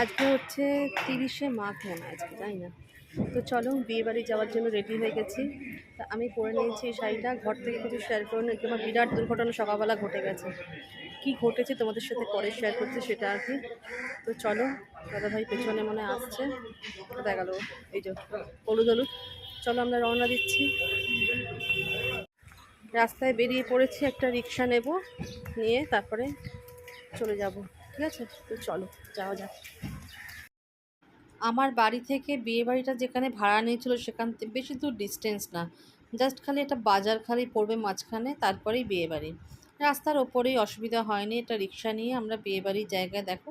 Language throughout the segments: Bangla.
আজকে হচ্ছে তিরিশে মাঘ মনে আজকে জানি না? তো চলো বিয়ে বাড়ি যাওয়ার জন্য রেডি হয়ে গেছি। তা আমি পরে নিয়েছি এই শাড়িটা। ঘর থেকে কিছু শেয়ার করে নিই তোমার বিরাট দুর্ঘটনা সকালবেলা ঘটে গেছে। কি ঘটেছে তোমাদের সাথে পরে শেয়ার করছি সেটা আর কি। তো চলো, দাদা ভাই পেছনে মনে আসছে। দেখা গেল, এই যে হলুদ হলুদ। চলো, আমরা রওনা দিচ্ছি। রাস্তায় বেরিয়ে পড়েছি, একটা রিক্সা নেব, নিয়ে তারপরে চলে যাব। ঠিক আছে? তো চলো যাওয়া যাক। আমার বাড়ি থেকে বিয়ে বাড়িটা যেখানে ভাড়া নিয়েছিল সেখান থেকে বেশি দূর ডিস্টেন্স না। জাস্ট খালি একটা বাজার খালি পড়বে মাঝখানে তারপরেই বিয়ে বাড়ি রাস্তার ওপরেই অসুবিধা হয়নি এটা রিক্সা নিয়ে আমরা বিয়ে বাড়ির জায়গায় দেখো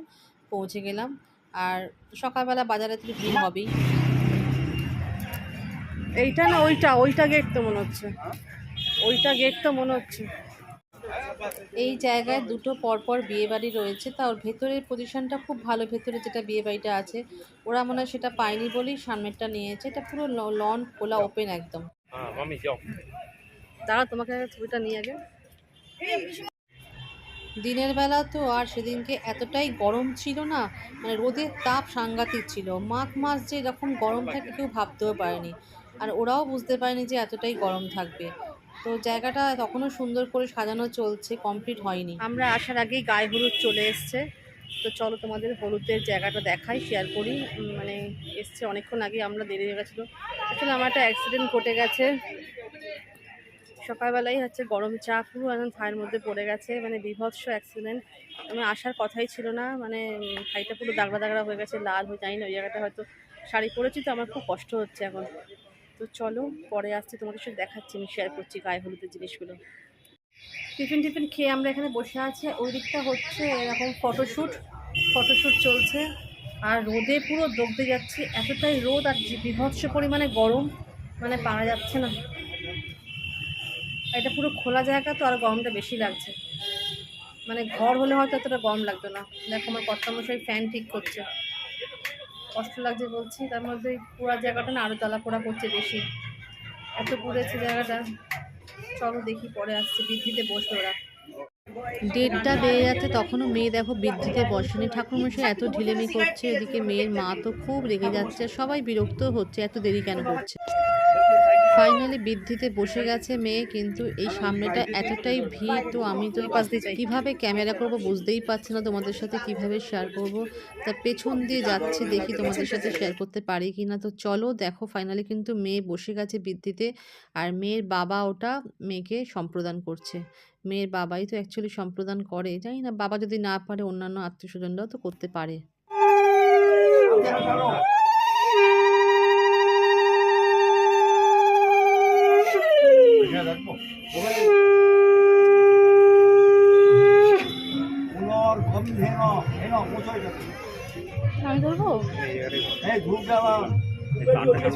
পৌঁছে গেলাম। আর সকালবেলা বাজারে তো ভিড় হবেই। এইটা না ওইটা ওইটা গেট তো মনে হচ্ছে। ওইটা গেট তো মনে হচ্ছে। এই জায়গায় দুটো পরপর বিয়েবাড়ি রয়েছে। তা ওর ভেতরের পজিশনটা খুব ভালো ভেতরে যেটা বিয়েবাড়িটা আছে ওরা মনে হয় সেটা পায়নি বলেই সামনেরটা নিয়েছে। এটা পুরো লন খোলা ওপেন একদম। হ্যাঁ, দাঁড়া তোমাকে ছবিটা নিয়ে আগে। দিনের বেলা তো আর সেদিনকে এতটাই গরম ছিল না মানে রোদের তাপ সাংঘাতিক ছিল। মাঘ মাস যে এরকম গরম থাকে কেউ ভাবতেও পারেনি। আর ওরাও বুঝতে পারেনি যে এতটাই গরম থাকবে। তো জায়গাটা তখনও সুন্দর করে সাজানো চলছে কমপ্লিট হয়নি। আমরা আসার আগেই গায়ে হলুদ চলে এসছে। তো চলো তোমাদের হলুদের জায়গাটা দেখাই শেয়ার করি। মানে এসছে অনেকক্ষণ আগে আমরা দেরি হয়ে গেছিল। আসলে আমার একটা অ্যাক্সিডেন্ট ঘটে গেছে। সকালবেলাই হচ্ছে গরম চা পুরো একদম থায়ের মধ্যে পড়ে গেছে মানে বিভৎস অ্যাক্সিডেন্ট আমি আসার কথাই ছিল না মানে শাড়িটা পুরো দাগড়া দাগড়া হয়ে গেছে, লাল হয়ে যাই না ওই জায়গাটা হয়তো শাড়ি পরেছি, তো আমার খুব কষ্ট হচ্ছে এখন। তো চলো, পরে আসছি তোমাদের সাথে, দেখাচ্ছি, আমি শেয়ার করছি গায়ে হলুদের জিনিসগুলো। টিফিন টিফিন খেয়ে আমরা এখানে বসে আছি। ওই দিকটা হচ্ছে এরকম ফটোশ্যুট ফটোশ্যুট চলছে। আর রোদে পুরো দগ্ধে যাচ্ছে। এতটাই রোদ আর বিভৎস পরিমাণে গরম মানে পারা যাচ্ছে না। এটা পুরো খোলা জায়গা তো, আর গরমটা বেশি লাগছে। মানে ঘর হলে হয়তো এতটা গরম লাগতো না। দেখো আমার কর্তামশাই ফ্যান ঠিক করছে। কষ্ট লাগছে বলছি, তার মধ্যে পোড়া জায়গাটা না আরও তলা পোড়া করছে বেশি। এত পুড়েছে জায়গাটা, চলো দেখি পরে আসছে, বৃদ্ধিতে বসে ওরা। ডেটটা বেড়ে যাচ্ছে, তখনও মেয়ে দেখো বৃদ্ধিতে বসেনি। ঠাকুরমশাই এত ঢিলেমি করছে, এদিকে মেয়ের মা তো খুব রেগে যাচ্ছে, সবাই বিরক্ত হচ্ছে, এত দেরি কেন করছে? ফাইনালি বৃদ্ধিতে বসে গেছে মেয়ে, কিন্তু এই সামনেটা এতটাই ভিড় তো আমি তো কীভাবে ক্যামেরা করব বুঝতেই পারছি না, তোমাদের সাথে কীভাবে শেয়ার করব। তা পেছন দিয়ে যাচ্ছে, দেখি তোমাদের সাথে শেয়ার করতে পারি কি না তো চলো, দেখো ফাইনালি কিন্তু মেয়ে বসে গেছে বৃদ্ধিতে আর মেয়ের বাবা ওটা মেয়েকে সম্প্রদান করছে। মেয়ের বাবাই তো অ্যাকচুয়ালি সম্প্রদান করে। জানি না, বাবা যদি না পারে, অন্যান্য আত্মীয় স্বজনরাও তো করতে পারে। পুনর্গন্ধেন হেন আমি ধরবো? এই ধূপ জ্বালা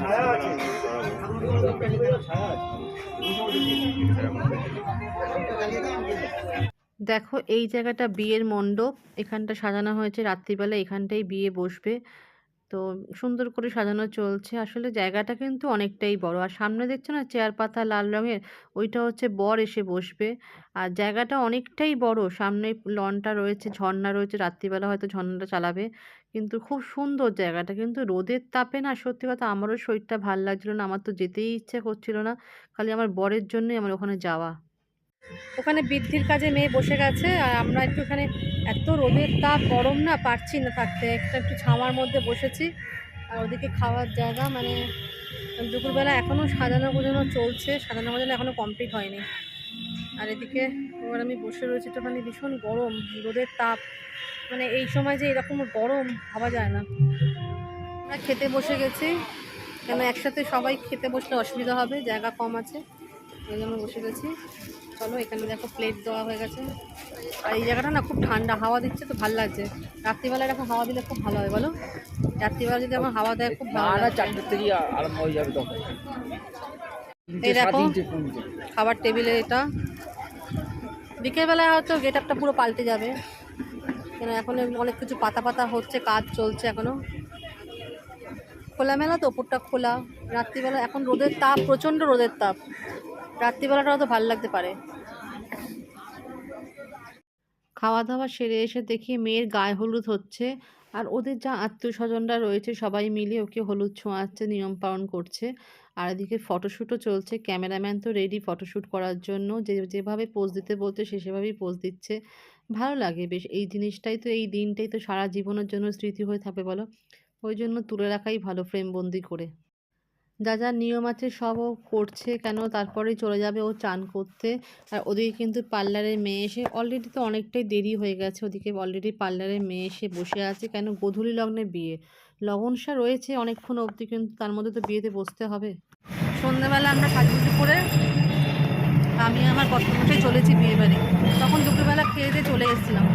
ছায়া আছে? ছায়া আছে। দেখো এই জায়গাটা বিয়ের মণ্ডপ। এখানটা সাজানো হয়েছে। রাত্রিবেলা এখানটাই বিয়ে বসবে। তো সুন্দর করে সাজানো চলছে। আসলে জায়গাটা কিন্তু অনেকটাই বড়। আর সামনে দেখছ না চেয়ার পাতা লাল রঙের? ওইটা হচ্ছে বর এসে বসবে। আর জায়গাটা অনেকটাই বড়। সামনে লনটা রয়েছে, ঝর্ণা রয়েছে। রাত্রিবেলা হয়তো ঝর্ণাটা চালাবে। কিন্তু খুব সুন্দর জায়গাটা। কিন্তু রোদের তাপে না সত্যি কথা আমারও শরীরটা ভালো লাগছিল না। আমার তো যেতেই ইচ্ছে করছিল না। খালি আমার বরের জন্যই আমার ওখানে যাওয়া। ওখানে বৃদ্ধির কাজে মেয়ে বসে গেছে। আর আমরা একটু এখানে এত রোদের তাপ, গরম না, পারছি না থাকতে। একটা একটু ছামার মধ্যে বসেছি, আর ওদিকে খাওয়ার জায়গা মানে দুপুরবেলা এখনও সাজানো গোজানো চলছে, সাজানো গোজানো এখনও কমপ্লিট হয়নি। আর এদিকে এবার আমি বসে রয়েছি, তো একটুখানি ভীষণ গরম, রোদের তাপ। মানে এই সময় যে এরকম গরম, ভাবা যায় না। আমরা খেতে বসে গেছি, কেন একসাথে সবাই খেতে বসলে অসুবিধা হবে, জায়গা কম আছে ওই জন্য বসে গেছি। চলো এখানে দেখো প্লেট দেওয়া হয়ে গেছে। আর এই জায়গাটা না খুব ঠান্ডা হাওয়া দিচ্ছে তো ভালো লাগছে। রাত্রিবেলা এরকম হাওয়া দিলে খুব ভালো হয় বলো? রাত্রিবেলা যদি আমার হাওয়া দেয় খুব ভালো লাগছে। চারটের থেকে আরম্ভ হয়ে যাবে তখন। এই দেখো খাবার টেবিলে এটা। বিকেলবেলায় হয়তো গেট আপটা পুরো পাল্টে যাবে। কেন এখন অনেক কিছু পাতা পাতা হচ্ছে কাজ চলছে এখনও। খোলামেলা তো ওপরটা খোলা। রাত্রিবেলা এখন রোদের তাপ প্রচণ্ড রোদের তাপ। রাত্রিবেলাটা হয়তো ভালো লাগতে পারে। খাওয়া দাওয়া সেরে এসে দেখি মেয়ের গায়ে হলুদ হচ্ছে আর ওদের যা আত্মীয় স্বজনরা রয়েছে সবাই মিলে ওকে হলুদ ছোঁয়াচ্ছে, নিয়ম পালন করছে। আর এদিকে ফটোশ্যুটও চলছে। ক্যামেরাম্যান তো রেডি ফটোশ্যুট করার জন্য। যে যেভাবে পোজ দিতে বলছে সে সেভাবেই পোজ দিচ্ছে। ভালো লাগে বেশ। এই জিনিসটাই তো এই দিনটাই তো সারা জীবনের জন্য স্মৃতি হয়ে থাকবে বলো। ওই জন্য তুলে রাখাই ভালো ফ্রেমবন্দি করে। যা যা নিয়ম আছে সব ও করছে কেন? তারপরেই চলে যাবে ও চান করতে। আর ওদিকে কিন্তু পার্লারের মেয়ে এসে অলরেডি তো অনেকটাই দেরি হয়ে গেছে। ওদিকে অলরেডি পার্লারের মেয়ে এসে বসে আছে কেন? গোধূলি লগ্নে বিয়ে। লগনসা রয়েছে অনেকক্ষণ অবধি কিন্তু তার মধ্যে তো বিয়েতে বসতে হবে। সন্ধ্যেবেলা আমরা সাজুগুজু করে আমি আমার কর্তব্যটাই চলেছি বিয়ে বাড়ি। তখন দুপুরবেলা খেয়ে দিয়ে চলে এসেছিলাম।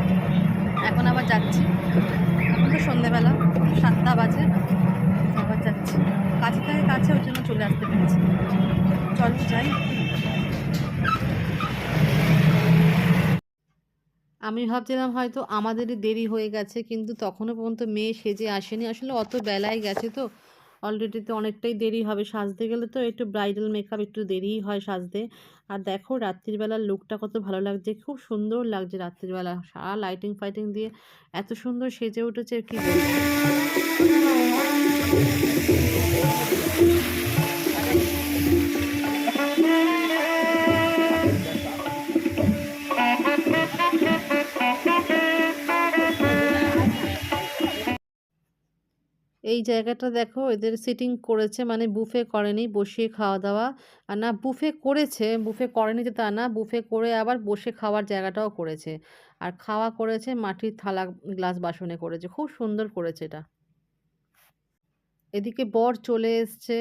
এখন আবার যাচ্ছি। এখন তো সন্ধ্যেবেলা সাতটা বাজে। কাছে থেকে কাছে ওই জন্য চলে আসতে পেরেছি। চল যাই। আমি ভাবছিলাম হয়তো আমাদেরই দেরি হয়ে গেছে, কিন্তু তখনও পর্যন্ত মেয়ে সেজে আসেনি। আসলে অত বেলায় গেছে তো। অলরেডি তো অনেকটাই দেরি হবে সাজতে গেলে তো একটু ব্রাইডাল মেকআপ একটু দেরিই হয় সাজতে। আর দেখো রাত্রিবেলার লুকটা কত ভালো লাগছে, খুব সুন্দর লাগছে রাত্রিবেলা। সারা লাইটিং ফাইটিং দিয়ে এত সুন্দর সেজে উঠেছে, কি এই জায়গাটা দেখো, এদের সিটিং করেছে মানে বুফে করেনি, বসিয়ে খাওয়া দাওয়া। আর না বুফে করেছে বুফে করেনি যে তা না বুফে করে আবার বসে খাওয়ার জায়গাটাও করেছে। আর খাওয়া করেছে, মাটির থালা গ্লাস বাসনে করেছে। খুব সুন্দর করেছে এটা। এদিকে বর চলে এসছে।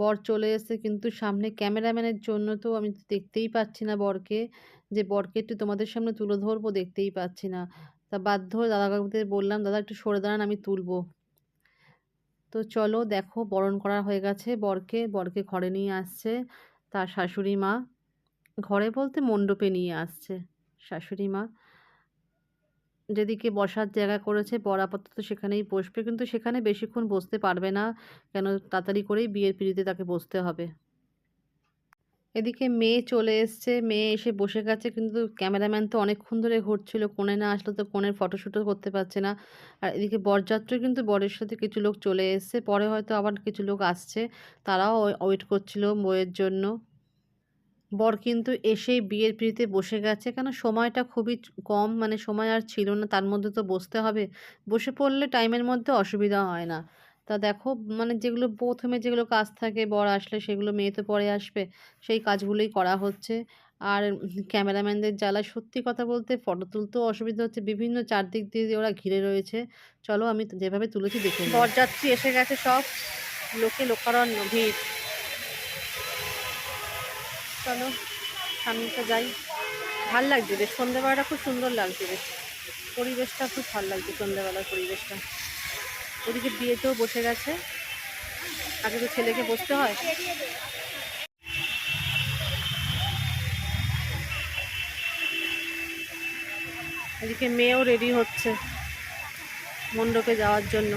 বর চলে এসছে, কিন্তু সামনে ক্যামেরাম্যানের জন্য তো আমি দেখতেই পাচ্ছি না বরকে। যে বরকে একটু তোমাদের সামনে তুলে ধরবো, দেখতেই পাচ্ছি না। তা বাধ্য দাদা কাকুদের বললাম, দাদা, একটু সরে দাঁড়ান, আমি তুলবো। তো চলো দেখো বরণ করা হয়ে গেছে বরকে। বরকে ঘরে নিয়ে আসছে তার শাশুড়ি মা। ঘরে বলতে মণ্ডপে নিয়ে আসছে শাশুড়ি মা। যেদিকে বসার জায়গা করেছে বর আপাতত সেখানেই বসবে, কিন্তু সেখানে বেশিক্ষণ বসতে পারবে না। কেন তাড়াতাড়ি করেই বিয়ের পিঁড়িতে তাকে বসতে হবে। এদিকে মেয়ে চলে এসছে। মেয়ে এসে বসে গেছে, কিন্তু ক্যামেরাম্যান তো অনেকক্ষণ ধরে ঘুরছিল, কোণে না আসলে তো কোণের ফটোশ্যুটও করতে পারছে না। আর এদিকে বরযাত্রী কিন্তু বরের সাথে কিছু লোক চলে এসছে, পরে হয়তো আবার কিছু লোক আসছে, তারাও ওয়েট করছিল বইয়ের জন্য। বর কিন্তু এসেই বিয়ের পিড়িতে বসে গেছে, কেন সময়টা খুবই কম মানে সময় আর ছিল না, তার মধ্যে তো বসতে হবে। বসে পড়লে টাইমের মধ্যে অসুবিধা হয় না। তা দেখো মানে যেগুলো প্রথমে যেগুলো কাজ থাকে, বর আসলে সেগুলো মেয়ে তো পরে আসবে, সেই কাজগুলোই করা হচ্ছে। আর ক্যামেরাম্যানদের জ্বালায় সত্যি কথা বলতে ফটো তুলতেও অসুবিধা হচ্ছে, বিভিন্ন চারদিক দিয়ে ওরা ঘিরে রয়েছে। চলো আমি যেভাবে তুলেছি দেখে বরযাত্রী এসে গেছে সব, লোকে লোকারণ্য ভিড়। চলো সামনে তো যাই। ভালো লাগছে বেশ, সন্ধ্যেবেলাটা খুব সুন্দর লাগছে বেশ। পরিবেশটা খুব ভালো লাগছে, সন্ধ্যেবেলার পরিবেশটা। ওদিকে বিয়েতেও বসে গেছে। আগে তো ছেলেকে বসতে হয়। এদিকে মেয়েও রেডি হচ্ছে মণ্ডপে যাওয়ার জন্য।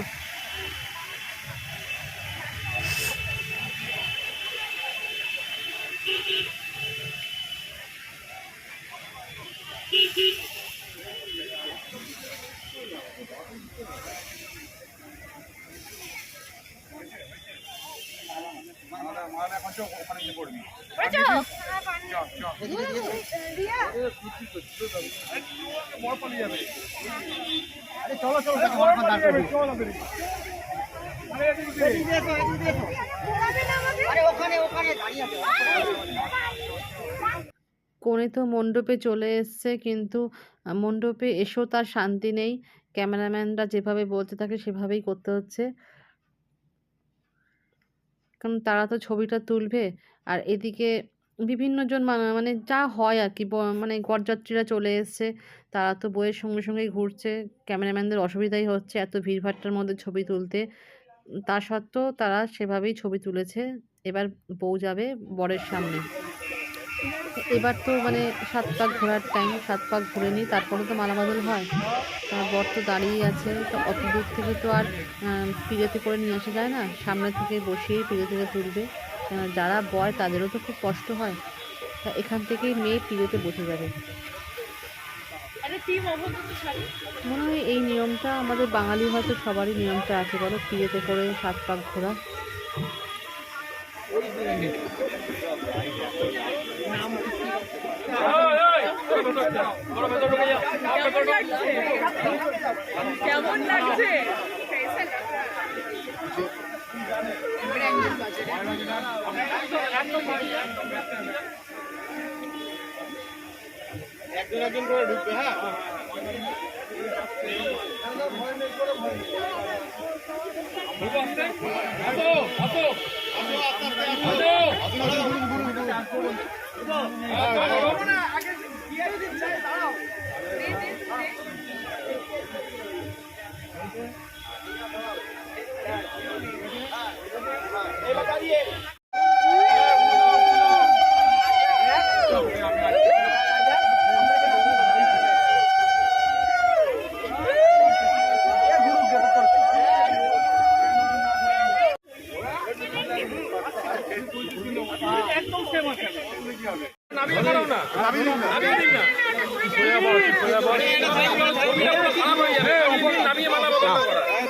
চলো চলো কোণে তো মণ্ডপে চলে এসছে কিন্তু মণ্ডপে এসেও তার শান্তি নেই। ক্যামেরাম্যানরা যেভাবে বলতে থাকে সেভাবেই করতে হচ্ছে। কারণ তারা তো ছবিটা তুলবে। আর এদিকে বিভিন্নজন জন মানে যা হয় আর কি মানে গড়যাত্রীরা চলে এসছে। তারা তো বইয়ের সঙ্গে সঙ্গেই ঘুরছে। ক্যামেরাম্যানদের অসুবিধাই হচ্ছে এত ভিড়ভাট্টার মধ্যে ছবি তুলতে। তা সত্ত্বেও তারা সেভাবেই ছবি তুলেছে। এবার বউ যাবে বরের সামনে। এবার তো মানে সাত পাক ঘোরার টাইম সাত পাক ঘুরে নিই তারপরে তো মালা বদল হয়। তার বর তো দাঁড়িয়ে আছে, তো অত দূর থেকে তো আর পিড়েতে করে নিয়ে আসা যায় না। সামনে থেকে বসিয়েই পিড়ে থেকে তুলবে। যারা বয় তাদেরও তো খুব কষ্ট হয়। তা এখান থেকেই মেয়ে পিড়েতে বসে যাবে। মনে হয় এই নিয়মটা আমাদের বাঙালি হয়তো সবারই নিয়মটা আছে, বলো বিয়েতে করে সাত পাক ঘোরা। কেমন লাগছে? কেমন লাগছে একজন একজন করে ঢুকবে হ্যাঁ? এবার দাঁড়িয়ে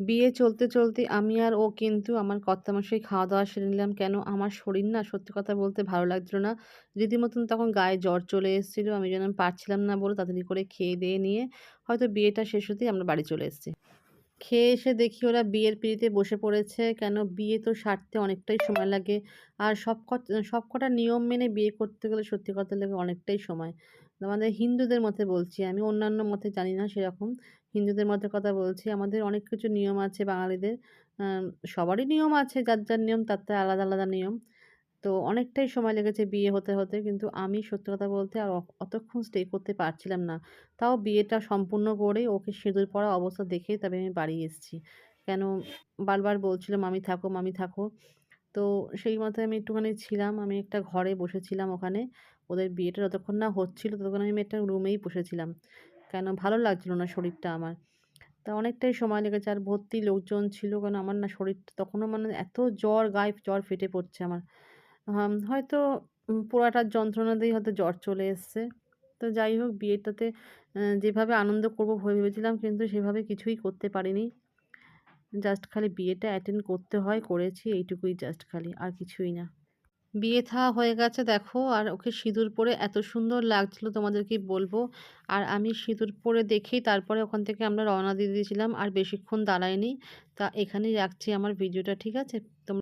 বিয়ে চলতে চলতে আমি আর ও কিন্তু আমার কর্তামশাই খাওয়া দাওয়া সেরে নিলাম। কেন? আমার শরীর না সত্যি কথা বলতে ভালো লাগছিল না। রীতিমতন তখন গায়ে জ্বর চলে এসেছিল। আমি যেন পারছিলাম না বলে তাড়াতাড়ি করে খেয়ে দিয়ে নিয়ে হয়তো বিয়েটা শেষ হতেই আমরা বাড়ি চলে এসেছি। খেয়ে এসে দেখি ওরা বিয়ের পিড়িতে বসে পড়েছে। কেন? বিয়ে তো সারতে অনেকটাই সময় লাগে। আর সব সব কটা নিয়ম মেনে বিয়ে করতে গেলে সত্যি কথা লাগে অনেকটাই সময়। আমাদের হিন্দুদের মতে বলছি আমি, অন্যান্য মতে জানি না সেরকম। হিন্দুদের মতে কথা বলছি, আমাদের অনেক কিছু নিয়ম আছে বাঙালিদের। সবারই নিয়ম আছে, যার যার নিয়ম তার তার আলাদা আলাদা নিয়ম। তো অনেকটাই সময় লেগেছে বিয়ে হতে হতে, কিন্তু আমি সত্যি কথা বলতে আর অতক্ষণ স্টে করতে পারছিলাম না। তাও বিয়েটা সম্পূর্ণ করে ওকে সিঁদুর পরা অবস্থা দেখে তবে আমি বাড়ি এসেছি। কেন বারবার বলছিল, মামি থাকো মামি থাকো। তো সেই মতো আমি একটুখানি ছিলাম, আমি একটা ঘরে বসেছিলাম ওখানে। ওদের বিয়েটা যতক্ষণ না হচ্ছিল ততক্ষণ আমি একটা রুমেই বসেছিলাম। কেন? ভালো লাগছিল না শরীরটা আমার। তা অনেকটাই সময় লেগেছে। আর ভর্তি লোকজন ছিল কেন? আমার না শরীরটা তখনও মানে এত জ্বর, গায়ে জ্বর ফেটে পড়ছে আমার। হয়তো পোড়াটার যন্ত্রণা দিয়েই হয়তো জ্বর চলে এসছে। তো যাই হোক, বিয়েটাতে যেভাবে আনন্দ করব ভেবে ভেবেছিলাম, কিন্তু সেভাবে কিছুই করতে পারিনি। জাস্ট খালি বিয়েটা অ্যাটেন্ড করতে হয়, করেছি, এইটুকুই জাস্ট খালি, আর কিছুই না। বিয়ে থা হয়ে গেছে দেখো, আর ওকে সিঁদুর পরে এত সুন্দর লাগছিল তোমাদের কি বলব। আর আমি সিঁদুর পরে দেখেই তারপরে ওখান থেকে আমরা রওনা দিয়ে দিয়েছিলাম, আর বেশিক্ষণ দাঁড়াইনি তা এখানেই রাখছি আমার ভিডিওটা, ঠিক আছে? তোমরা